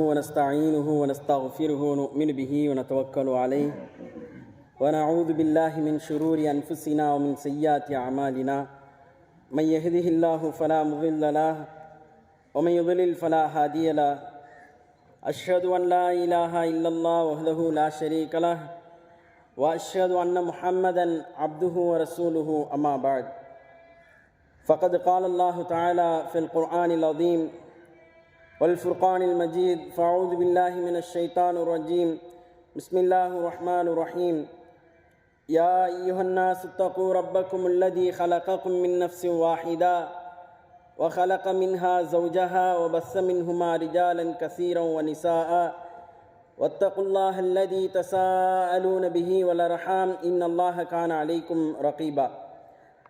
ونستعينه ونستغفره ونؤمن به ونتوكل عليه. ونعوذ بالله من شرور أنفسنا ومن سيئات أعمالنا. من يهده الله فلا مضل له ومن يضلل فلا هادي له. أشهد أن لا إله إلا الله وحده لا شريك له وأشهد أن محمدا عبده ورسوله أما بعد. فقد قال الله تعالى في القرآن العظيم والفرقان المجيد فأعوذ بالله من الشيطان الرجيم. بسم الله الرحمن الرحيم. يا أيها الناس اتقوا ربكم الذي خلقكم من نفس واحدة وخلق منها زوجها وبث منهما رجالا كثيرا ونساء. واتقوا الله الذي تساءلون به والأرحام. إن الله كان عليكم رقيبا.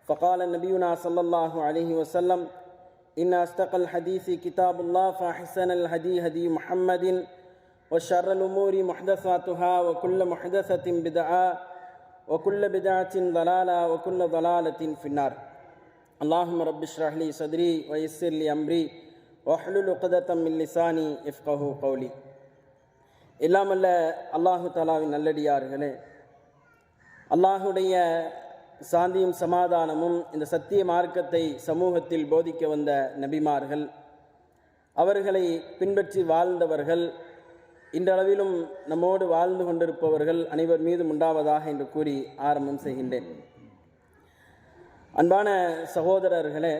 فقال نبينا صلى الله عليه وسلم إن أصدق الحديث كتاب الله فأحسن الهدي هدي محمد وشر الأمور محدثاتها وكل محدثة بدعة وكل بدعة ضلالة وكل ضلالة في النار اللهم رب اشرح لي صدري ويسر لي أمري واحلل عقدة من لساني يفقه قولي இல்லாமல்ல அல்லாஹு தாலாவின் நல்லடியார்களே அல்லாஹுடைய சாந்தியும் சமாதானமும் இந்த சத்திய மார்க்கத்தை சமூகத்தில் போதிக்க வந்த நபிமார்கள். அவர்களை பின்பற்றி வாழ்ந்தவர்கள் இன்றளவிலும் நம்மோடு வாழ்ந்து கொண்டிருப்பவர்கள் அனைவர் மீதும் உண்டாவதாக என்று கூறி ஆரம்பம் செய்கின்றேன். அன்பான சகோதரர்களே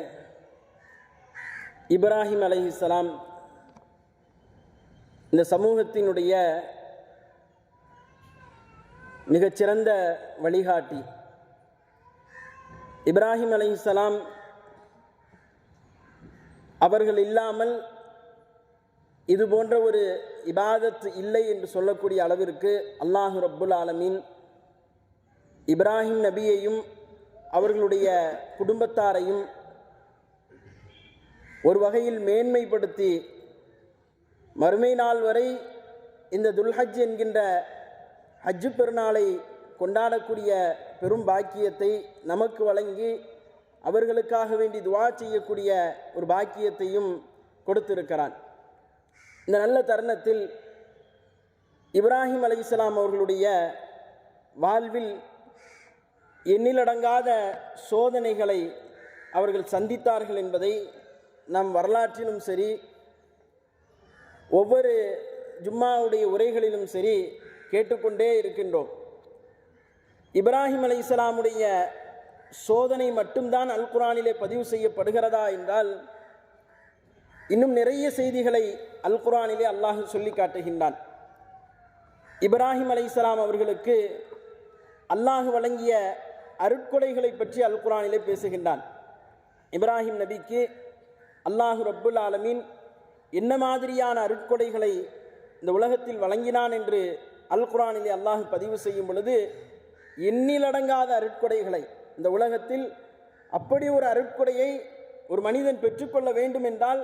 இப்ராஹிம் அலைஹிஸ்ஸலாம் இந்த சமூகத்தினுடைய மிகச்சிறந்த வழிகாட்டி இப்ராஹிம் அலைஹிஸ்ஸலாம் அவர்கள் இல்லாமல் இது போன்ற ஒரு இபாதத் இல்லை என்று சொல்லக்கூடிய அளவிற்கு அல்லாஹு ரப்புல் ஆலமீன் இப்ராஹிம் நபியையும் அவர்களுடைய குடும்பத்தாரையும் ஒரு வகையில் மேன்மைப்படுத்தி மறுமை நாள் வரை இந்த துல்ஹஜ் என்கின்ற ஹஜ்ஜு பெருநாளை கொண்டாடக்கூடிய பெரும் பாக்கியத்தை நமக்கு வழங்கி அவர்களுக்காக வேண்டி துவா செய்யக்கூடிய ஒரு பாக்கியத்தையும் கொடுத்திருக்கிறான். இந்த நல்ல தருணத்தில் இப்ராஹிம் அலைஹிஸ்ஸலாம் அவர்களுடைய வாழ்வில் எண்ணிலடங்காத சோதனைகளை அவர்கள் சந்தித்தார்கள் என்பதை நம் வரலாற்றிலும் சரி ஒவ்வொரு ஜும்மாவுடைய உரைகளிலும் சரி கேட்டுக்கொண்டே இருக்கின்றோம். இப்ராஹிம் அலை இஸ்லாமுடைய சோதனை மட்டும்தான் அல் குரானிலே பதிவு செய்யப்படுகிறதா என்றால் இன்னும் நிறைய செய்திகளை அல் குரானிலே அல்லாஹ் சொல்லி காட்டுகின்றான். இப்ராஹிம் அலை இஸ்லாம் அவர்களுக்கு அல்லாஹ் வழங்கிய அருட்கொடைகளை பற்றி அல் குரானிலே பேசுகின்றான். இப்ராஹிம் நபிக்கு அல்லாஹு ரப்புல் ஆலமீன் என்ன மாதிரியான அருட்கொடைகளை இந்த உலகத்தில் வழங்கினான் என்று அல் குரானிலே அல்லாஹ் பதிவு செய்யும் பொழுது எண்ணிலடங்காத அருட்கொடைகளை. இந்த உலகத்தில் அப்படி ஒரு அருட்கொடையை ஒரு மனிதன் பெற்றுக்கொள்ள வேண்டும் என்றால்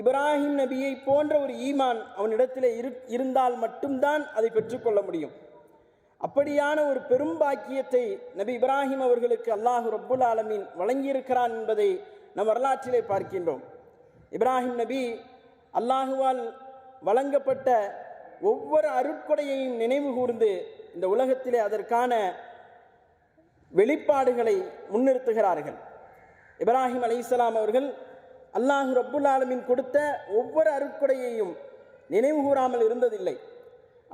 இப்ராஹிம் நபியை போன்ற ஒரு ஈமான் அவனிடத்தில் இரு இருந்தால் மட்டும்தான் அதை பெற்றுக்கொள்ள முடியும். அப்படியான ஒரு பெரும் பாக்கியத்தை நபி இப்ராஹிம் அவர்களுக்கு அல்லாஹு ரப்புல் ஆலமீன் வழங்கியிருக்கிறான் என்பதை நம் வரலாற்றிலே பார்க்கின்றோம். இப்ராஹிம் நபி அல்லாஹுவால் வழங்கப்பட்ட ஒவ்வொரு அருட்கொடையையும் நினைவு கூர்ந்து இந்த உலகத்திலே அதற்கான வெளிப்பாடுகளை முன்னிறுத்துகிறார்கள். இப்ராஹிம் அலைசலாம் அவர்கள் அல்லாஹு ரப்புல் ஆலமின் கொடுத்த ஒவ்வொரு அருட்கொடையையும் நினைவு கூறாமல் இருந்ததில்லை.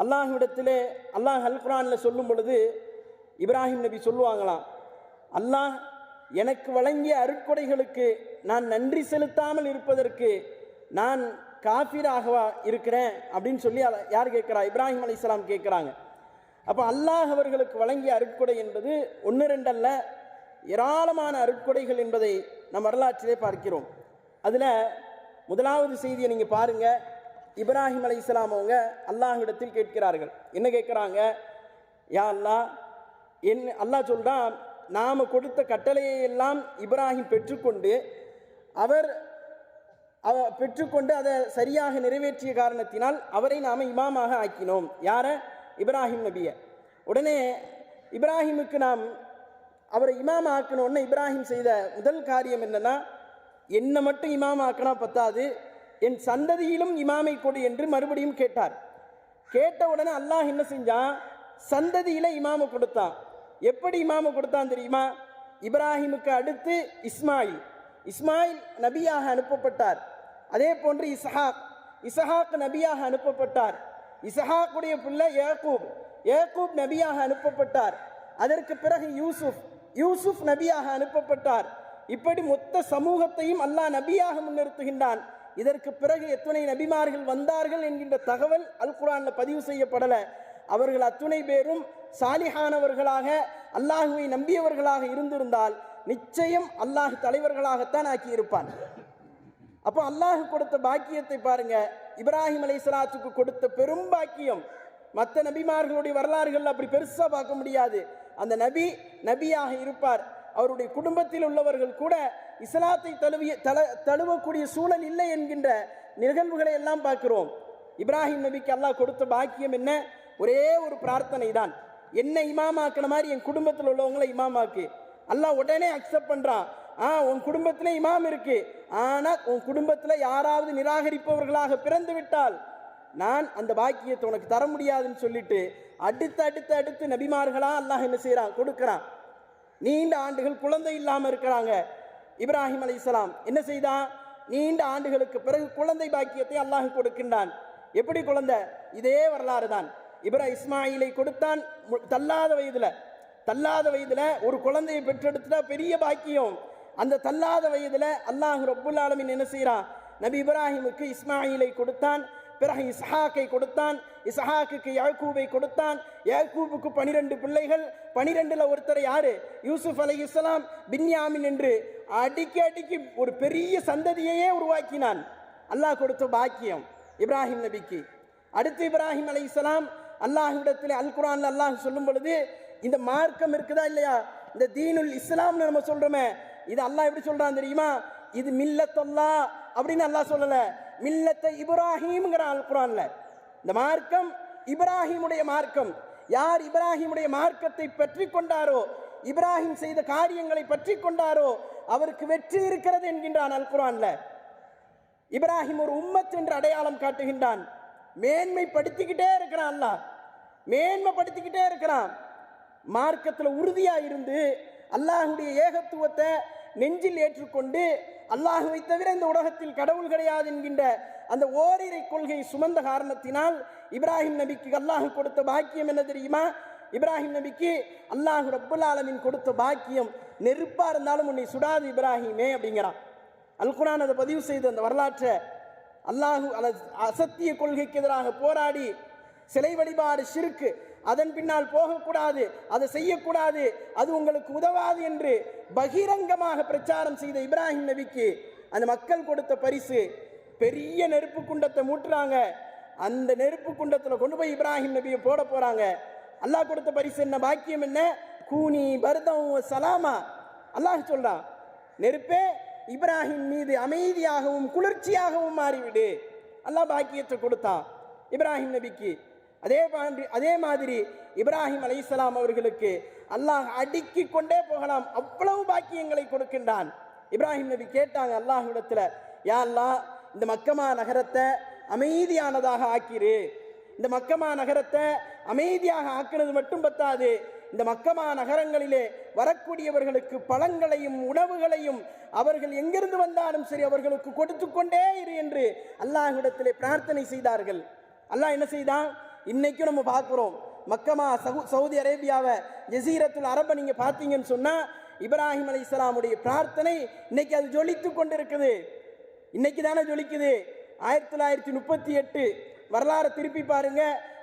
அல்லாஹுவிடத்திலே அல்லாஹ் அல் குரானில் சொல்லும் பொழுது இப்ராஹிம் நபி சொல்லுவாங்களாம் அல்லாஹ் எனக்கு வழங்கிய அருட்கொடைகளுக்கு நான் நன்றி செலுத்தாமல் இருப்பதற்கு நான் காஃபிராகவா இருக்கிறேன்? அப்படின்னு சொல்லி யார் கேட்குறா? இப்ராஹிம் அலி இஸ்லாம் கேட்குறாங்க. அப்போ அல்லாஹ் அவர்களுக்கு வழங்கிய அருட்கொடை என்பது ஒன்று ரெண்டல்ல ஏராளமான அருட்கொடைகள் என்பதை நம் வரலாற்றிலே பார்க்கிறோம். அதில் முதலாவது செய்தியை நீங்கள் பாருங்கள் இப்ராஹிம் அலி இஸ்லாம் அவங்க அல்லாஹிடத்தில் கேட்கிறார்கள். என்ன கேட்குறாங்க? யா அல்லா என் அல்லாஹ் சொல்கிறான் நாம் கொடுத்த கட்டளையை எல்லாம் இப்ராஹிம் பெற்றுக்கொண்டு அவர் அவ பெற்றுக்கொண்டு அதை சரியாக நிறைவேற்றிய காரணத்தினால் அவரை நாம் இமாமாக ஆக்கினோம். யாரை? இப்ராஹிம் நபியை. உடனே இப்ராஹிமுக்கு நாம் அவரை இமாம் ஆக்கணும்னு இப்ராஹிம் செய்த முதல் காரியம் என்னன்னா என்னை மட்டும் இமாம் ஆக்கினா பத்தாது. என் சந்ததியிலும் இமாமை கொடு என்று மறுபடியும் கேட்டார். கேட்ட உடனே அல்லாஹ் என்ன செஞ்சான்? சந்ததியில் இமாம கொடுத்தான். எப்படி இமாம கொடுத்தான் தெரியுமா? இப்ராஹிமுக்கு அடுத்து இஸ்மாயில். இஸ்மாயில் நபியாக அனுப்பப்பட்டார். அதே போன்று இசஹாக். இசஹாக் நபியாக அனுப்பப்பட்டார். இசஹாக்குடைய பிள்ளை ஏகூப் ஏகூப் நபியாக அனுப்பப்பட்டார். அதற்கு பிறகு யூசுப். யூசுப் நபியாக அனுப்பப்பட்டார். இப்படி மொத்த சமூகத்தையும் அல்லாஹ் நபியாக முன்னிறுத்துகின்றான். இதற்கு பிறகு எத்தனை நபிமார்கள் வந்தார்கள் என்கின்ற தகவல் அல் குரான்ல பதிவு செய்யப்படல. அவர்கள் அத்துணை பேரும் சாலிஹானவர்களாக அல்லாஹுவை நம்பியவர்களாக இருந்திருந்தால் நிச்சயம் அல்லாஹ் தலைவர்களாகத்தான் ஆக்கியிருப்பான். அப்போ அல்லாஹ் கொடுத்த பாக்கியத்தை பாருங்கள் இப்ராஹிம் இஸ்லாத்துக்கு கொடுத்த பெரும் பாக்கியம். மற்ற நபிமார்களுடைய வரலாறுகள் அப்படி பெருசாக பார்க்க முடியாது. அந்த நபி நபியாக இருப்பார். அவருடைய குடும்பத்தில் உள்ளவர்கள் கூட இஸ்லாத்தை தழுவிய தல தழுவக்கூடிய சூழல் இல்லை என்கின்ற நிகழ்வுகளை எல்லாம் பார்க்கிறோம். இப்ராஹிம் நபிக்கு அல்லாஹ் கொடுத்த பாக்கியம் என்ன? ஒரே ஒரு பிரார்த்தனை தான் என்ன இமாமாக்குன மாதிரி என் குடும்பத்தில் உள்ளவங்களை இமாமாக்கு. அல்லாஹ் உடனே அக்செப்ட் பண்ணுறான் ஆ உன் குடும்பத்தில் இமாம் இருக்கு. ஆனால் உன் குடும்பத்தில் யாராவது நிராகரிப்பவர்களாக பிறந்து விட்டால் நான் அந்த பாக்கியத்தை உனக்கு தர முடியாதுன்னு சொல்லிட்டு அடுத்து அடுத்து அடுத்து நபிமார்களாக அல்லாஹ் என்ன செய்கிறான் கொடுக்குறான். நீண்ட ஆண்டுகள் குழந்தை இல்லாமல் இருக்கிறாங்க. இப்ராஹிம் இஸ்லாம் என்ன செய்தான்? நீண்ட ஆண்டுகளுக்கு பிறகு குழந்தை பாக்கியத்தை அல்லாஹ் கொடுக்கின்றான். எப்படி குழந்தை? இதே வரலாறு தான். இப்ரா இஸ்மாயிலை கொடுத்தான் மு- தள்ளாத வயதில். தள்ளாத வயதில் ஒரு குழந்தையை பெற்றெடுத்துட்டா பெரிய பாக்கியம். அந்த தள்ளாத வயதில் அல்லாஹ் ரப்புல் என்ன செய்கிறான் நபி இப்ராஹிமுக்கு இஸ்மாயிலை கொடுத்தான் பிறகு இஸ்ஹாக்கை கொடுத்தான் இஸ்ஹாக்குக்கு யாக்கூபை கொடுத்தான். யாக்கூபுக்கு பனிரெண்டு பிள்ளைகள் பனிரெண்டில் ஒருத்தர் யாரு? யூசுப் அலை இஸ்லாம் பின்யாமின் என்று அடிக்கி அடிக்கி ஒரு பெரிய சந்ததியையே உருவாக்கினான். அல்லாஹ் கொடுத்த பாக்கியம் இப்ராஹிம் நபிக்கு. அடுத்து இப்ராஹிம் அலை இஸ்லாம் அல்லாஹ்விடத்தில் அல் குரான் அல்லாஹ் சொல்லும் பொழுது இந்த மார்க்கம் இருக்குதா இல்லையா? இந்த தீனுல் இஸ்லாம்னு நம்ம சொல்கிறோமே இது அல்லாஹ் எப்படி சொல்கிறான் தெரியுமா? இது மில்லத்தல்லா அப்படின்னு அல்லாஹ் சொல்லலை. மில்லத்தை இப்ராஹிம்ங்கிற அல் குரான்ல. இந்த மார்க்கம் இப்ராஹிமுடைய மார்க்கம். யார் இப்ராஹிமுடைய மார்க்கத்தை பற்றி கொண்டாரோ இப்ராஹிம் செய்த காரியங்களை பற்றி கொண்டாரோ அவருக்கு வெற்றி இருக்கிறது என்கின்றான் அல் குரான்ல. இப்ராஹிம் ஒரு உம்மத் என்று அடையாளம் காட்டுகின்றான். மேன்மைப்படுத்திக்கிட்டே இருக்கிறான் அல்லாஹ். மேன்மைப்படுத்திக்கிட்டே இருக்கிறான். மார்க்கத்தில் உறுதியாக இருந்து அல்லாஹுடைய ஏகத்துவத்தை நெஞ்சில் ஏற்றுக்கொண்டு அல்லாஹுவை தவிர இந்த உலகத்தில் கடவுள் கிடையாது என்கின்ற அந்த ஓரிரை கொள்கை சுமந்த காரணத்தினால் இப்ராஹிம் நபிக்கு அல்லாஹ் கொடுத்த பாக்கியம் என்ன தெரியுமா? இப்ராஹிம் நபிக்கு அல்லாஹு ரப்புல் ஆலமின் கொடுத்த பாக்கியம் நெருப்பாக இருந்தாலும் உன்னை சுடாது இப்ராஹிமே அப்படிங்கிறான். அல்குரான் அதை பதிவு செய்த அந்த வரலாற்றை அல்லாஹு அல்லது அசத்திய கொள்கைக்கு எதிராக போராடி சிலை வழிபாடு சிறுக்கு அதன் பின்னால் போகக்கூடாது அதை செய்யக்கூடாது அது உங்களுக்கு உதவாது என்று பகிரங்கமாக பிரச்சாரம் செய்த இப்ராஹிம் நபிக்கு அந்த மக்கள் கொடுத்த பரிசு. பெரிய நெருப்பு குண்டத்தை மூட்டுறாங்க. அந்த நெருப்பு குண்டத்தில் கொண்டு போய் இப்ராஹிம் நபியை போட போகிறாங்க அல்லாஹ் கொடுத்த பரிசு என்ன? பாக்கியம் என்ன? கூனி பரதம் சலாமா. அல்லாஹ் சொல்கிறான் நெருப்பே இப்ராஹிம் மீது அமைதியாகவும் குளிர்ச்சியாகவும் மாறிவிடு. அல்லாஹ் பாக்கியத்தை கொடுத்தான் இப்ராஹிம் நபிக்கு. அதே மாதிரி அதே மாதிரி இப்ராஹிம் அலைஹிஸ்ஸலாம் அவர்களுக்கு அல்லாஹ் அடுக்கி கொண்டே போகலாம். அவ்வளவு பாக்கியங்களை கொடுக்கின்றான். இப்ராஹிம் நபி கேட்டாங்க அல்லாஹ்விடத்துல யா அல்லாஹ் இந்த மக்கமா நகரத்தை அமைதியானதாக ஆக்கிரு. இந்த மக்கமா நகரத்தை அமைதியாக ஆக்குனது மட்டும் பத்தாது. இந்த மக்கமா நகரங்களிலே வரக்கூடியவர்களுக்கு பழங்களையும் உணவுகளையும் அவர்கள் எங்கிருந்து வந்தாலும் சரி அவர்களுக்கு கொடுத்து கொண்டே இரு என்று அல்லாஹ்விடத்திலே பிரார்த்தனை செய்தார்கள். அல்லாஹ் என்ன செய்தான்? இன்னைக்கும் நம்ம பார்க்குறோம். மக்கமா சவு சவுதி அரேபியாவை ஜசீரத்துல் அரபை நீங்கள் பார்த்தீங்கன்னு சொன்னால் இப்ராஹிம் அலை இஸ்லாமுடைய பிரார்த்தனை இன்னைக்கு அது ஜொலித்து கொண்டிருக்குது. இன்னைக்கு தானே ஜொலிக்குது. ஆயிரத்தி தொள்ளாயிரத்தி முப்பத்தி எட்டு வரலாறு திருப்பி பாருங்க.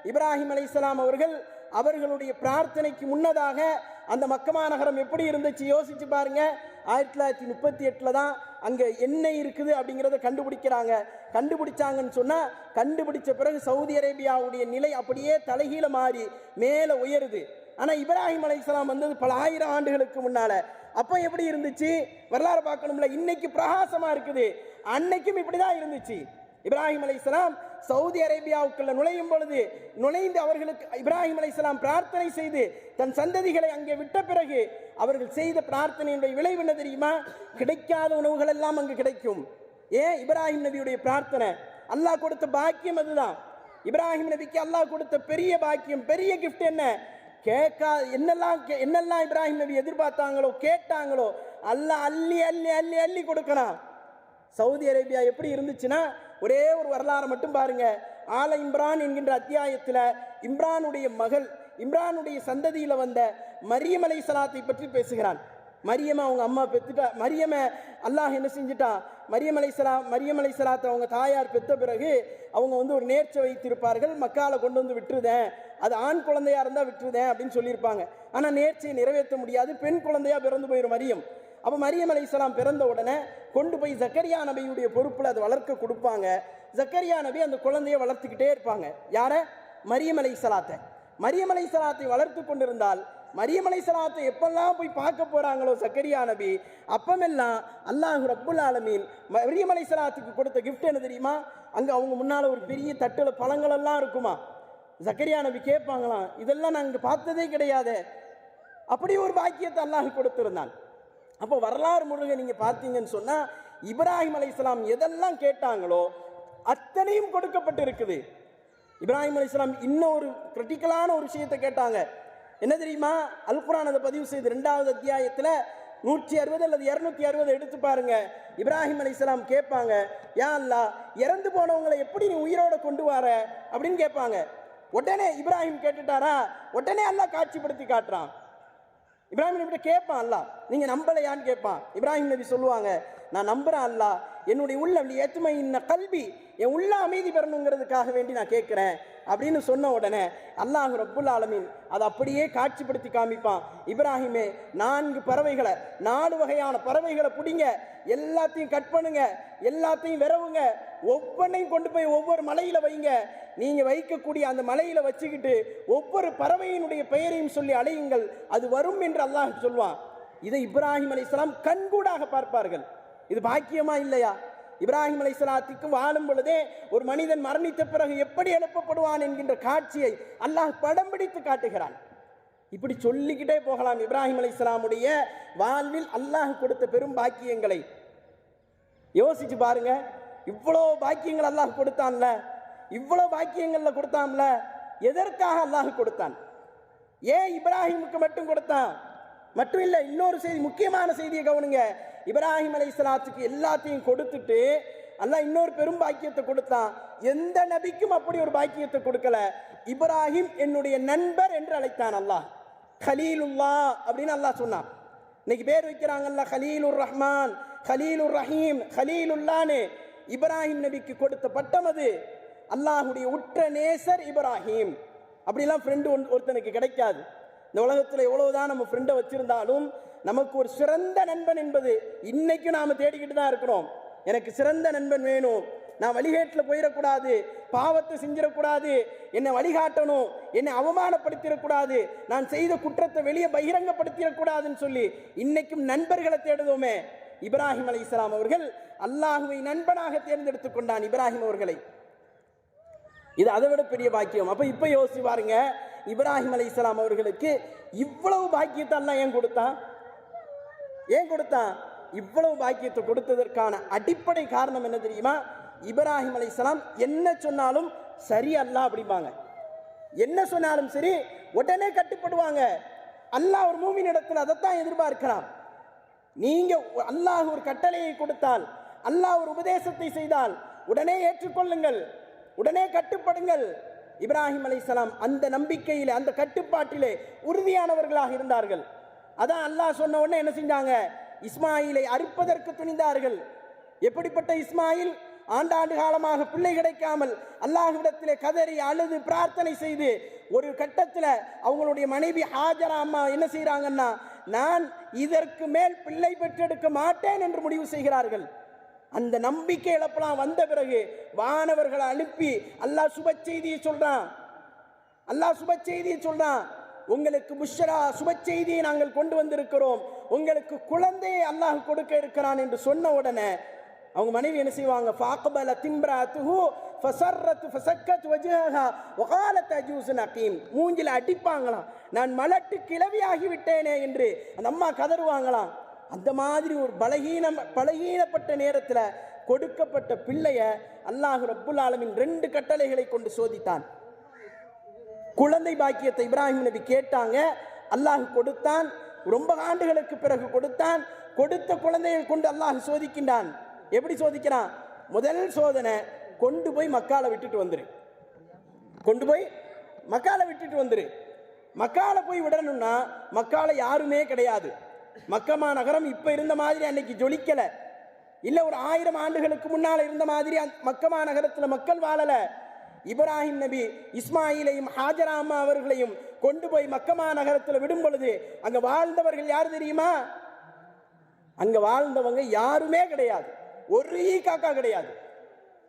இப்ராஹிம் அலைஹிஸ்ஸலாம் அவர்கள் அவர்களுடைய பிரார்த்தனைக்கு முன்னதாக அந்த மக்கமா நகரம் எப்படி இருந்துச்சு? யோசிச்சு பாருங்க. ஆயிரத்தி தொள்ளாயிரத்தி முப்பத்தி எட்டில் தான் அங்கே எண்ணெய் இருக்குது அப்படிங்கிறத கண்டுபிடிக்கிறாங்க. கண்டுபிடிச்சாங்கன்னு சொன்னால் கண்டுபிடிச்ச பிறகு சவுதி அரேபியாவுடைய நிலை அப்படியே தலைகீழ மாறி மேலே உயருது. ஆனால் இப்ராஹிம் அலையாம் வந்தது பல ஆயிரம் ஆண்டுகளுக்கு முன்னால. அப்போ எப்படி இருந்துச்சு? வரலாறு பார்க்கணும்ல. இன்னைக்கு பிரகாசமாக இருக்குது. அன்னைக்கும் இப்படி தான் இருந்துச்சு. இப்ராஹிம் அலைஹிஸ்ஸலாம் சவுதி அரேபியாவுக்குள்ள நுழையும் பொழுது நுழைந்து அவர்களுக்கு இப்ராஹிம் அலைஹிஸ்ஸலாம் பிரார்த்தனை செய்து தன் சந்ததிகளை அங்கே விட்ட பிறகு அவர்கள் செய்த பிரார்த்தனையினுடைய விளைவு என்ன தெரியுமா? கிடைக்காத உணவுகள் எல்லாம் அங்கு கிடைக்கும். ஏன் இப்ராஹிம் நபியுடைய பிரார்த்தனை? அல்லாஹ் கொடுத்த பாக்கியம் அதுதான். இப்ராஹிம் நபிக்கு அல்லாஹ் கொடுத்த பெரிய பாக்கியம் பெரிய கிஃப்ட் என்ன? கேட்கா என்னெல்லாம் கே- என்னெல்லாம் இப்ராஹிம் நபி எதிர்பார்த்தாங்களோ கேட்டாங்களோ அல்லாஹ் அள்ளி அள்ளி அள்ளி அள்ளி கொடுக்கலாம் சவுதி அரேபியா எப்படி இருந்துச்சுன்னா ஒரே ஒரு வரலாறை மட்டும் பாருங்க. ஆல இம்ரான் என்கின்ற அத்தியாயத்தில் இம்ரானுடைய மகள் இம்ரானுடைய சந்ததியில் வந்த மரியம் அலை சலாத்தை பற்றி பேசுகிறான். மரியம அவங்க அம்மா பெற்றுட்டா மரியம அல்லாஹ் என்ன செஞ்சுட்டா? மரியமலை சலா மரியமலை சலாத்தை அவங்க தாயார் பெத்த பிறகு அவங்க வந்து ஒரு நேர்ச்சை வைத்திருப்பார்கள். மக்கால கொண்டு வந்து விட்டுருதேன். அது ஆண் குழந்தையாக இருந்தால் விட்டுருதேன் அப்படின்னு சொல்லியிருப்பாங்க. ஆனால் நேர்ச்சியை நிறைவேற்ற முடியாது. பெண் குழந்தையா பிறந்து போயிடும் மரியம். அப்போ மரியம் அலைஹிஸ்ஸலாம் பிறந்த உடனே கொண்டு போய் ஜக்கரியா நபியுடைய பொறுப்பில் அதை வளர்க்க கொடுப்பாங்க. ஜக்கரியா நபி அந்த குழந்தையை வளர்த்துக்கிட்டே இருப்பாங்க. யாரை? மரியம் சலாத்தை மரியம் சலாத்தை வளர்த்து கொண்டிருந்தால் மரியமலை சலாத்தை எப்பெல்லாம் போய் பார்க்க போகிறாங்களோ சக்கரியா நபி அப்பமெல்லாம் அல்லாஹ் ரப்புல் ஆலமீன் மரியமலை சலாத்துக்கு கொடுத்த கிஃப்ட் என்ன தெரியுமா? அங்கே அவங்க முன்னால் ஒரு பெரிய தட்டில் பழங்களெல்லாம் இருக்குமா? சக்கரியா நபி கேட்பாங்களாம் இதெல்லாம் நாங்கள் பார்த்ததே கிடையாது. அப்படி ஒரு பாக்கியத்தை அல்லாஹ் கொடுத்துருந்தான். அப்போ வரலாறு முழுக நீங்க பார்த்தீங்கன்னு சொன்னா இப்ராஹிம் அலைஹிஸ்ஸலாம் எதெல்லாம் கேட்டாங்களோ அத்தனையும் கொடுக்கப்பட்டிருக்குது. இப்ராஹிம் அலைஹிஸ்ஸலாம் இன்னொரு கிரிட்டிக்கலான ஒரு விஷயத்தை கேட்டாங்க. என்ன தெரியுமா? அல் குர்ஆன் அதை பதிவு செய்து ரெண்டாவது அத்தியாயத்தில் நூற்றி அறுபது அல்லது இரநூத்தி அறுபது எடுத்து பாருங்க. இப்ராஹிம் அலைஹிஸ்ஸலாம் கேட்பாங்க யா அல்லா இறந்து போனவங்களை எப்படி நீ உயிரோட கொண்டு வர? அப்படின்னு கேட்பாங்க. உடனே இப்ராஹிம் கேட்டுட்டாரா? உடனே அல்லா காட்சிப்படுத்தி காட்டுறான். இப்ராஹிம் நபிட்ட கேட்பான் அல்லா நீங்க நம்பலையான்னு கேட்பான் இப்ராஹிம் நபி சொல்லுவாங்க நான் நம்புறேன் அல்லா என்னுடைய உள்ளம் ஏற்றுமை இன்ன கல்வி என் உள்ள அமைதி பெறணுங்கிறதுக்காக வேண்டி நான் கேட்குறேன் அப்படின்னு சொன்ன உடனே அல்லாஹ் ரப்புல் ஆலமீன் அதை அப்படியே காட்சிப்படுத்தி காமிப்பான். இப்ராஹிமே நான்கு பறவைகளை நாலு வகையான பறவைகளை பிடிங்க எல்லாத்தையும் கட் பண்ணுங்க எல்லாத்தையும் விரவுங்க ஒவ்வொன்றையும் கொண்டு போய் ஒவ்வொரு மலையில் வைங்க. நீங்கள் வைக்கக்கூடிய அந்த மலையில் வச்சுக்கிட்டு ஒவ்வொரு பறவையினுடைய பெயரையும் சொல்லி அழையுங்கள் அது வரும் என்று அல்லாஹ் சொல்வான். இதை இப்ராஹிம் அலைஹிஸ்ஸலாம் கண்கூடாக பார்ப்பார்கள். இது பாக்கியமா இல்லையா? இப்ராஹிம் அலைஹிஸ்ஸலாத்துக்கு வாழும் பொழுதே ஒரு மனிதன் மரணித்த பிறகு எப்படி எழுப்பப்படுவான் என்கின்ற காட்சியை அல்லாஹ் படம் பிடித்து காட்டுகிறான். இப்படி சொல்லிக்கிட்டே போகலாம் இப்ராஹிம் அலைஹிஸ்ஸலாமுடைய வாழ்வில் அல்லாஹ் கொடுத்த பெரும் பாக்கியங்களை. யோசிச்சு பாருங்க இவ்வளோ பாக்கியங்கள் அல்லாஹ் கொடுத்தான்ல? இவ்வளோ பாக்கியங்களில் கொடுத்தான்ல? எதற்காக அல்லாஹ் கொடுத்தான்? ஏன் இப்ராஹிமுக்கு மட்டும் கொடுத்தான்? மட்டும் இல்லை இன்னொரு செய்தி முக்கியமான செய்தியை கவனிங்க. இப்ராஹிம் அலைஹிஸ்ஸலாத்துக்கு எல்லாத்தையும் கொடுத்துட்டு அல்லாஹ் இன்னொரு பெரும் பாக்கியத்தை கொடுத்தான். எந்த நபிக்கும் அப்படி ஒரு பாக்கியத்தை கொடுக்கல. இப்ராஹிம் என்னுடைய நண்பர் என்று அழைத்தான் அல்லாஹ். ஹலீலுல்லா அப்படின்னு அல்லாஹ் சொன்னான். இன்னைக்கு பேர் வைக்கிறாங்கல்ல கலீலுர் ரஹ்மான் ஹலீலுர் ரஹீம் கலீலுல்லான்னு இப்ராஹிம் நபிக்கு கொடுத்த பட்டம் அது. அல்லாஹுடைய உற்ற நேசர் இப்ராஹிம். அப்படிலாம் ஃப்ரெண்டு ஒருத்தனுக்கு கிடைக்காது. இந்த உலகத்தில் எவ்வளவுதான் நம்ம ஃப்ரெண்டை வச்சிருந்தாலும் நமக்கு ஒரு சிறந்த நண்பன் என்பது இன்னைக்கு நாம் தேடிக்கிட்டு தான் இருக்கிறோம். எனக்கு சிறந்த நண்பன் வேணும். நான் வழிகேட்டில் போயிடக்கூடாது. பாவத்தை செஞ்சிடக்கூடாது. என்னை வழிகாட்டணும். என்னை அவமானப்படுத்திடக்கூடாது. நான் செய்த குற்றத்தை வெளியே பகிரங்கப்படுத்திடக்கூடாதுன்னு சொல்லி இன்னைக்கும் நண்பர்களை தேடுதோமே. இப்ராஹிம் அலை இஸ்லாம் அவர்கள் அல்லாஹுவை நண்பனாக தேர்ந்தெடுத்து கொண்டான் இப்ராஹிம் அவர்களை. இது அதை விட பெரிய பாக்கியம். அப்போ இப்போ யோசிச்சு பாருங்க. இப்ராஹிம் அலி இஸ்லாம் அவர்களுக்கு இவ்வளவு பாக்கியத்தை அல்லாஹ் ஏன் கொடுத்தான்? ஏன் கொடுத்தான்? இவ்வளவு பாக்கியத்தை கொடுத்ததற்கான அடிப்படை காரணம் என்ன தெரியுமா? இப்ராஹிம் அலைஹிஸ்ஸலாம் என்ன சொன்னாலும் சரி அல்லாஹ் அப்படிம்பாங்க. என்ன சொன்னாலும் சரி உடனே கட்டுப்படுவாங்க. அல்லாஹ் ஒரு மூமின் இடத்துல அதைத்தான் எதிர்பார்க்கலாம் நீங்க அல்லாஹ் ஒரு கட்டளையை கொடுத்தால் அல்லாஹ் ஒரு உபதேசத்தை செய்தால் உடனே ஏற்றுக்கொள்ளுங்கள். உடனே கட்டுப்படுங்கள். இப்ராஹிம் அலைசலாம் அந்த நம்பிக்கையிலே அந்த கட்டுப்பாட்டிலே உறுதியானவர்களாக இருந்தார்கள். அதான் அல்லாஹ் சொன்ன உடனே என்ன செஞ்சாங்க? இஸ்மாயிலை அறுப்பதற்கு துணிந்தார்கள். எப்படிப்பட்ட இஸ்மாயில்? ஆண்டாண்டு காலமாக பிள்ளை கிடைக்காமல் அல்லாஹ்விடத்திலே கதறி அழுது பிரார்த்தனை செய்து ஒரு கட்டத்தில் அவங்களுடைய மனைவி ஹாஜரா அம்மா என்ன செய்கிறாங்கன்னா நான் இதற்கு மேல் பிள்ளை பெற்றெடுக்க மாட்டேன் என்று முடிவு செய்கிறார்கள். அந்த நம்பிக்கை இழப்பெல்லாம் வந்த பிறகு வானவர்களை அனுப்பி அல்லாஹ் சுப செய்தியை சொல்றான். அல்லாஹ் சுப செய்தியை சொல்றான். உங்களுக்கு முஷரா சுப செய்தியை நாங்கள் கொண்டு வந்திருக்கிறோம். உங்களுக்கு குழந்தையை அல்லாஹ் கொடுக்க இருக்கிறான் என்று சொன்ன உடனே அவங்க மனைவி என்ன செய்வாங்க? ஃபாக்பல திம்ராத்துஹு ஃபசர்ரத் ஃபசக்கத் வஜஹா வகாலத் அஜூஸ் நகீம். மூஞ்சில அடிப்பாங்களாம். நான் மலட்டு கிளவியாகி விட்டேனே என்று அந்த அம்மா கதறுவாங்களாம். அந்த மாதிரி ஒரு பலகீனம் பலகீனப்பட்ட நேரத்தில் கொடுக்கப்பட்ட பிள்ளைய அல்லாஹ் ரப்புல் ஆலமின் ரெண்டு கட்டளைகளை கொண்டு சோதித்தான். குழந்தை பாக்கியத்தை இப்ராஹிம் நபி கேட்டாங்க. அல்லாஹ் கொடுத்தான். ரொம்ப ஆண்டுகளுக்கு பிறகு கொடுத்தான். கொடுத்த குழந்தைகள் கொண்டு அல்லாஹ் சோதிக்கின்றான். எப்படி சோதிக்கிறான்? முதல் சோதனை கொண்டு போய் மக்கால விட்டுட்டு வந்துரு. கொண்டு போய் மக்கால விட்டுட்டு வந்துரு. மக்கால போய் விடணும்னா மக்கால யாருமே கிடையாது. மக்கமா நகரம் இப்போ இருந்த மாதிரி அன்னைக்கு ஜொலிக்கல. இல்லை ஒரு ஆயிரம் ஆண்டுகளுக்கு முன்னால இருந்த மாதிரி மக்கமா நகரத்துல மக்கள் வாழல. இப்ராஹிம் நபி இஸ்மாயிலையும் ஹாஜரா அம்மா அவர்களையும் கொண்டு போய் மக்கமா நகரத்துல விடும் பொழுது அங்க வாழ்ந்தவர்கள் யார் தெரியுமா? அங்க வாழ்ந்தவங்க யாருமே கிடையாது. ஒரு ஈ காக்கா கிடையாது.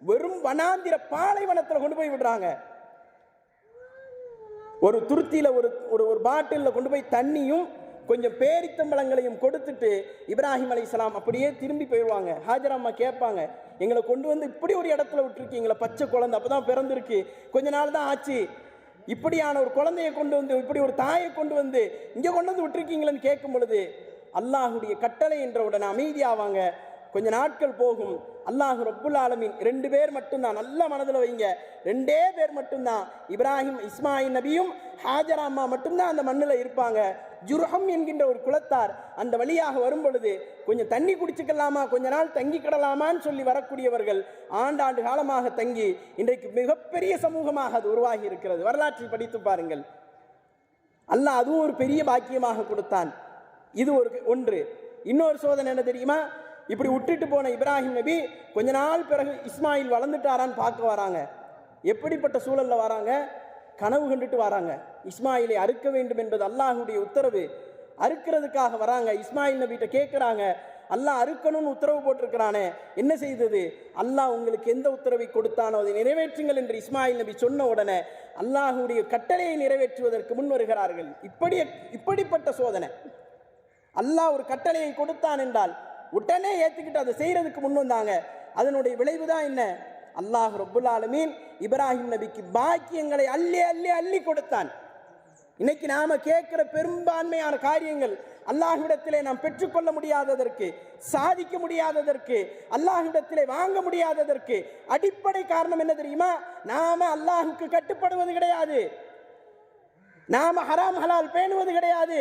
வெறும் வனாந்திர பாலைவனத்துல கொண்டு போய் விடுறாங்க. ஒரு துருத்தியில ஒரு ஒரு ஒரு பாட்டிலில் கொண்டு போய் தண்ணியும் கொஞ்சம் பேரித்தம்பளங்களையும் கொடுத்துட்டு இப்ராஹிம் அலைஹிஸ்ஸலாம் அப்படியே திரும்பி போயிடுவாங்க. ஹாஜர் அம்மா கேட்பாங்க எங்களை கொண்டு வந்து இப்படி ஒரு இடத்துல விட்டுருக்கீங்களா பச்சை குழந்தை அப்போ தான் பிறந்திருக்கு. கொஞ்ச நாள் தான் ஆச்சு. இப்படியான ஒரு குழந்தையை கொண்டு வந்து இப்படி ஒரு தாயை கொண்டு வந்து இங்கே கொண்டு வந்து விட்டுருக்கீங்களேன்னு கேட்கும் பொழுது அல்லாஹுடைய கட்டளை என்ற உடனே அமைதியாவாங்க. கொஞ்ச நாட்கள் போகும். அல்லாஹ் ரப்புல் ஆலமின். ரெண்டு பேர் மட்டும்தான். நல்ல மனதில் வைங்க. ரெண்டே பேர் மட்டும்தான். இப்ராஹிம் இஸ்மாயில் நபியும் ஹாஜரா அம்மா மட்டும்தான் அந்த மண்ணில் இருப்பாங்க. ஜுர்ஹம் என்கின்ற ஒரு குலத்தார் அந்த வழியாக வரும் பொழுது கொஞ்சம் தண்ணி குடிச்சுக்கலாமா? கொஞ்ச நாள் தங்கி கிடலாமான்னு சொல்லி வரக்கூடியவர்கள் ஆண்டாண்டு காலமாக தங்கி இன்றைக்கு மிகப்பெரிய சமூகமாக அது உருவாகி இருக்கிறது. வரலாற்றில் படித்து பாருங்கள். அல்லாஹ் அதுவும் ஒரு பெரிய பாக்கியமாக கொடுத்தான். இது ஒரு ஒன்று. இன்னொரு சோதனை என்ன தெரியுமா? இப்படி விட்டுட்டு போன இப்ராஹிம் நபி கொஞ்ச நாள் பிறகு இஸ்மாயில் வளர்ந்துட்டாரான்னு பார்க்க வராங்க. எப்படிப்பட்ட சூழலில் வராங்க? கனவு கண்டுட்டு வராங்க. இஸ்மாயிலை அறுக்க வேண்டும் என்பது அல்லாஹுடைய உத்தரவு. அறுக்கிறதுக்காக வராங்க. இஸ்மாயில் நபிகிட்ட கேட்குறாங்க அல்லாஹ் அறுக்கணும்னு உத்தரவு போட்டிருக்கிறானே. என்ன செய்தது? அல்லாஹ் உங்களுக்கு எந்த உத்தரவை கொடுத்தானோ அதை நிறைவேற்றுங்கள் என்று இஸ்மாயில் நபி சொன்ன உடனே அல்லாஹுடைய கட்டளையை நிறைவேற்றுவதற்கு முன் வருகிறார்கள். இப்படி இப்படிப்பட்ட சோதனை. அல்லாஹ் ஒரு கட்டளையை கொடுத்தான் என்றால் உடனே ஏற்றுக்கிட்டு அதை செய்கிறதுக்கு முன் வந்தாங்க. அதனுடைய விளைவு தான் என்ன? அல்லாஹ் ரப்புல் ஆலமீன் இப்ராஹிம் நபிக்கு பாக்கியங்களை அள்ளி அள்ளி அள்ளி கொடுத்தான். இன்னைக்கு நாம கேட்கிற பெரும்பான்மையான காரியங்கள் அல்லாஹ்விடத்திலே நாம் பெற்றுக்கொள்ள முடியாததற்கு சாதிக்க முடியாததற்கு அல்லாஹ்விடத்திலே வாங்க முடியாததற்கு அடிப்படை காரணம் என்ன தெரியுமா? நாம அல்லாஹுக்கு கட்டுப்படுவது கிடையாது. நாம ஹராம் ஹலால் பேணுவது கிடையாது.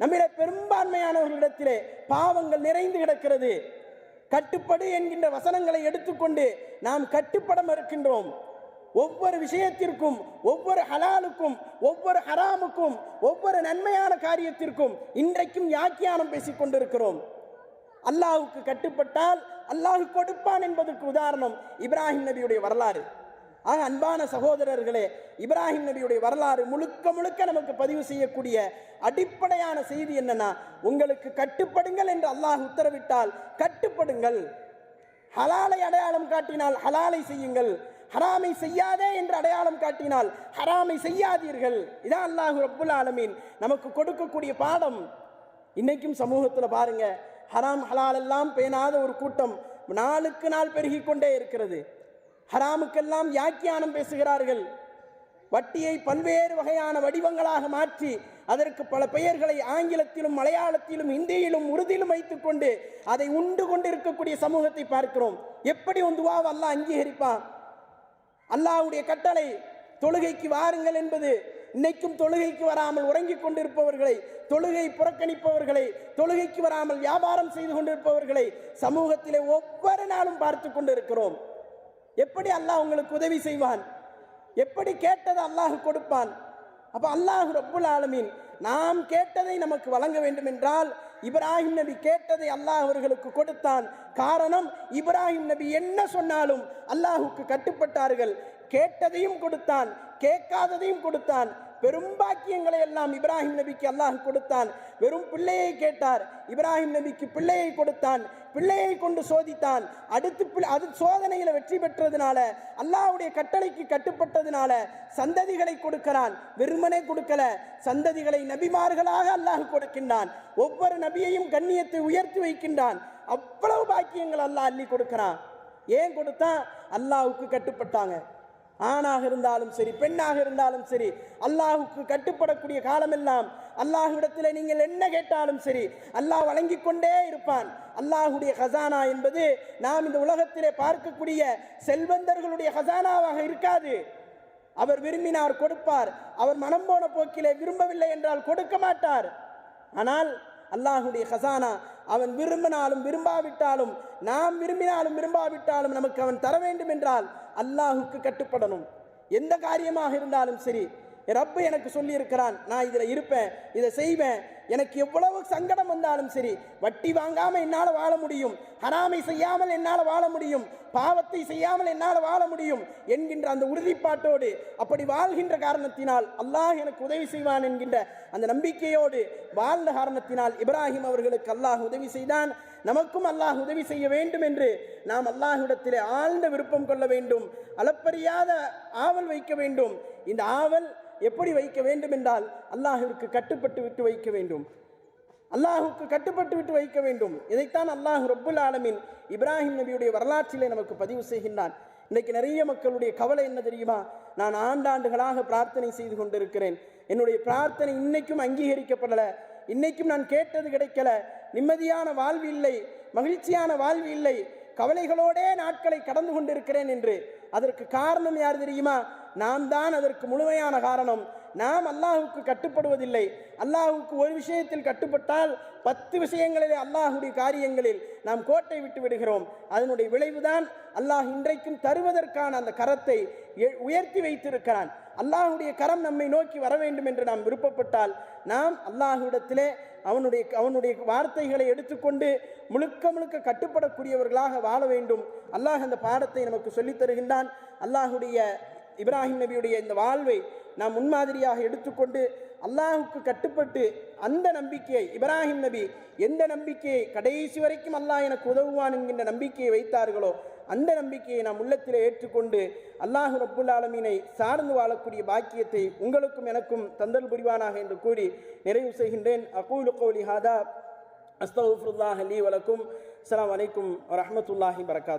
நம்மிட பெரும்பான்மையானவர்களிடத்திலே பாவங்கள் நிறைந்து கிடக்கிறது. கட்டுப்படு என்கின்ற வசனங்களை எடுத்துக்கொண்டு நாம் கட்டுப்பட மறுக்கின்றோம். ஒவ்வொரு விஷயத்திற்கும் ஒவ்வொரு ஹலாலுக்கும் ஒவ்வொரு ஹராமுக்கும் ஒவ்வொரு நன்மையான காரியத்திற்கும் இன்றைக்கும் யாக்கியானம் பேசிக் கொண்டிருக்கிறோம். அல்லாஹுக்கு கட்டுப்பட்டால் அல்லாஹ் கொடுப்பான் என்பதற்கு உதாரணம் இப்ராஹிம் நபியுடைய வரலாறு. ஆக அன்பான சகோதரர்களே இப்ராஹிம் நபியுடைய வரலாறு முழுக்க முழுக்க நமக்கு பதிவு செய்யக்கூடிய அடிப்படையான செய்தி என்னன்னா உங்களுக்கு கட்டுப்படுங்கள் என்று அல்லாஹ் உத்தரவிட்டால் கட்டுப்படுங்கள். ஹலாலை அடையாளம் காட்டினால் ஹலாலை செய்யுங்கள். ஹராமை செய்யாதே என்று அடையாளம் காட்டினால் ஹராமை செய்யாதீர்கள். இதான் அல்லாஹ் ரப்புல் ஆலமீன் நமக்கு கொடுக்கக்கூடிய பாடம். இன்னைக்கும் சமூகத்தில் பாருங்க ஹராம் ஹலால் எல்லாம் பேணாத ஒரு கூட்டம் நாளுக்கு நாள் பெருகிக்கொண்டே இருக்கிறது. ஹராமுக்கெல்லாம் யாக்கியானம் பேசுகிறார்கள். வட்டியை பல்வேறு வகையான வடிவங்களாக மாற்றி அதற்கு பல பெயர்களை ஆங்கிலத்திலும் மலையாளத்திலும் இந்தியிலும் உறுதியிலும் வைத்துக்கொண்டு அதை உண்டு கொண்டிருக்கக்கூடிய சமூகத்தை பார்க்கிறோம். எப்படி ஒரு துவாவை அல்லாஹ் அங்கீகரிப்பான்? அல்லாஹ்வுடைய கட்டளை தொழுகைக்கு வாருங்கள் என்பது இன்னைக்கும் தொழுகைக்கு வராமல் உறங்கிக் கொண்டிருப்பவர்களை தொழுகை புறக்கணிப்பவர்களை தொழுகைக்கு வராமல் வியாபாரம் செய்து கொண்டிருப்பவர்களை சமூகத்திலே ஒவ்வொரு நாளும் பார்த்து கொண்டிருக்கிறோம். எப்படி அல்லாஹ் உங்களுக்கு உதவி செய்வான்? எப்படி கேட்டதை அல்லாஹ் கொடுப்பான்? அப்போ அல்லாஹ் ரப்புல் ஆலமீன் நாம் கேட்டதை நமக்கு வழங்க வேண்டும் என்றால் இப்ராஹிம் நபி கேட்டதை அல்லாஹ் அவர்களுக்கு கொடுத்தான். காரணம் இப்ராஹிம் நபி என்ன சொன்னாலும் அல்லாஹுக்கு கட்டுப்பட்டார்கள். கேட்டதையும் கொடுத்தான் கேட்காததையும் கொடுத்தான். பெரும்பாக்கியங்களை எல்லாம் இப்ராஹிம் நபிக்கு அல்லாஹ் கொடுத்தான். வெறும் பிள்ளையை கேட்டார். இப்ராஹிம் நபிக்கு பிள்ளையை கொடுத்தான். பிள்ளையை கொண்டு சோதித்தான். அடுத்து பிள்ளை- அது சோதனையில் வெற்றி பெற்றதுனால அல்லாஹ்வுடைய கட்டளைக்கு கட்டுப்பட்டதுனால சந்ததிகளை கொடுக்கிறான். வெறுமனே கொடுக்கல. சந்ததிகளை நபிமார்களாக அல்லாஹ் கொடுக்கின்றான். ஒவ்வொரு நபியையும் கண்ணியத்தை உயர்த்தி வைக்கின்றான். அவ்வளவு பாக்கியங்கள் அல்லாஹ் அள்ளி கொடுக்கிறான். ஏன் கொடுத்தான்? அல்லாஹுக்கு கட்டுப்பட்டாங்க. ஆணாக இருந்தாலும் சரி பெண்ணாக இருந்தாலும் சரி அல்லாஹுக்கு கட்டுப்படக்கூடிய காலமெல்லாம் அல்லாஹுவிடத்தில் நீங்கள் என்ன கேட்டாலும் சரி அல்லாஹ் வழங்கிக் கொண்டே இருப்பான். அல்லாஹுடைய ஹசானா என்பது நாம் இந்த உலகத்திலே பார்க்கக்கூடிய செல்வந்தர்களுடைய ஹசானாவாக இருக்காது. அவர் விரும்பினார் கொடுப்பார். அவர் மனம் போன போக்கிலே விரும்பவில்லை என்றால் கொடுக்க மாட்டார். ஆனால் அல்லாஹுடைய ஹசானா அவன் விரும்பினாலும் விரும்பாவிட்டாலும் நாம் விரும்பினாலும் விரும்பாவிட்டாலும் நமக்கு அவன் தர வேண்டும் என்றால் அல்லாஹுக்கு கட்டுப்படணும். எந்த காரியமாக இருந்தாலும் சரி ரப்பு எனக்கு சொல்லியிருக்கிறான் நான் இதில் இருப்பேன் இதை செய்வேன் எனக்கு எவ்வளவு சங்கடம் வந்தாலும் சரி வட்டி வாங்காமல் என்னால் வாழ முடியும் ஹராமை செய்யாமல் என்னால் வாழ முடியும் பாவத்தை செய்யாமல் என்னால் வாழ முடியும் என்கின்ற அந்த உறுதிப்பாட்டோடு அப்படி வாழ்கின்ற காரணத்தினால் அல்லாஹ் எனக்கு உதவி செய்வான் என்கின்ற அந்த நம்பிக்கையோடு வாழ்ந்த காரணத்தினால் இப்ராஹிம் அவர்களுக்கு அல்லாஹ் உதவி செய்தான். நமக்கும் அல்லாஹ் உதவி செய்ய வேண்டும் என்று நாம் அல்லாஹ்விடத்திலே ஆழ்ந்த விருப்பம் கொள்ள வேண்டும் அளப்பறியாத ஆவல் வைக்க வேண்டும். இந்த ஆவல் எப்படி வைக்க வேண்டும் என்றால் அல்லாஹிற்கு கட்டுப்பட்டு விட்டு வைக்க வேண்டும். அல்லாஹுக்கு கட்டுப்பட்டு விட்டு வைக்க வேண்டும். இதைத்தான் அல்லாஹ் ரொப்புல் ஆலமின் இப்ராஹிம் நபியுடைய வரலாற்றிலே நமக்கு பதிவு செய்கின்றான். இன்றைக்கு நிறைய மக்களுடைய கவலை என்ன தெரியுமா? நான் ஆண்டாண்டுகளாக பிரார்த்தனை செய்து கொண்டிருக்கிறேன். என்னுடைய பிரார்த்தனை இன்னைக்கும் அங்கீகரிக்கப்படலை. இன்னைக்கும் நான் கேட்டது கிடைக்கல. நிம்மதியான வாழ்வு இல்லை. மகிழ்ச்சியான வாழ்வு இல்லை. கவலைகளோடே நாட்களை கடந்து கொண்டிருக்கிறேன் என்று. அதற்கு காரணம் யார் தெரியுமா? நாம் தான் அதற்கு முழுமையான காரணம். நாம் அல்லாஹுக்கு கட்டுப்படுவதில்லை. அல்லாஹுக்கு ஒரு விஷயத்தில் கட்டுப்பட்டால் பத்து விஷயங்களிலே அல்லாஹுடைய காரியங்களில் நாம் கோட்டை விட்டு விடுகிறோம். அதனுடைய விளைவுதான் அல்லாஹ் இன்றைக்கும் தருவதற்கான அந்த கரத்தை உயர்த்தி வைத்திருக்கிறான். அல்லாஹுடைய கரம் நம்மை நோக்கி வர வேண்டும் என்று நாம் விருப்பப்பட்டால் நாம் அல்லாஹுடத்திலே அவனுடைய அவனுடைய வார்த்தைகளை எடுத்துக்கொண்டு முழுக்க முழுக்க கட்டுப்படக்கூடியவர்களாக வாழ வேண்டும். அல்லாஹ் அந்த பாடத்தை நமக்கு சொல்லித் தருகின்றான் அல்லாஹுடைய இப்ராஹிம் நபியுடைய இந்த வாழ்வை நாம் முன்மாதிரியாக எடுத்துக்கொண்டு அல்லாஹுக்கு கட்டுப்பட்டு அந்த நம்பிக்கையை இப்ராஹிம் நபி எந்த நம்பிக்கையை கடைசி வரைக்கும் அல்லாஹ் எனக்கு உதவுவான் என்கின்ற நம்பிக்கையை வைத்தார்களோ அந்த நம்பிக்கையை நாம் உள்ளத்தில் ஏற்றுக்கொண்டு அல்லாஹு ரப்புல் ஆலமீனை சார்ந்து வாழக்கூடிய பாக்கியத்தை உங்களுக்கும் எனக்கும் தந்தல் புரிவானாக என்று கூறி நிறைவு செய்கின்றேன். அகூலு கோலி ஹாதா. அஸ்தகுஃபுல்லாஹ் அலி வலக்கும். அஸ்லாம் வலைக்கும் வரமத்துல்லாஹி வரகாத்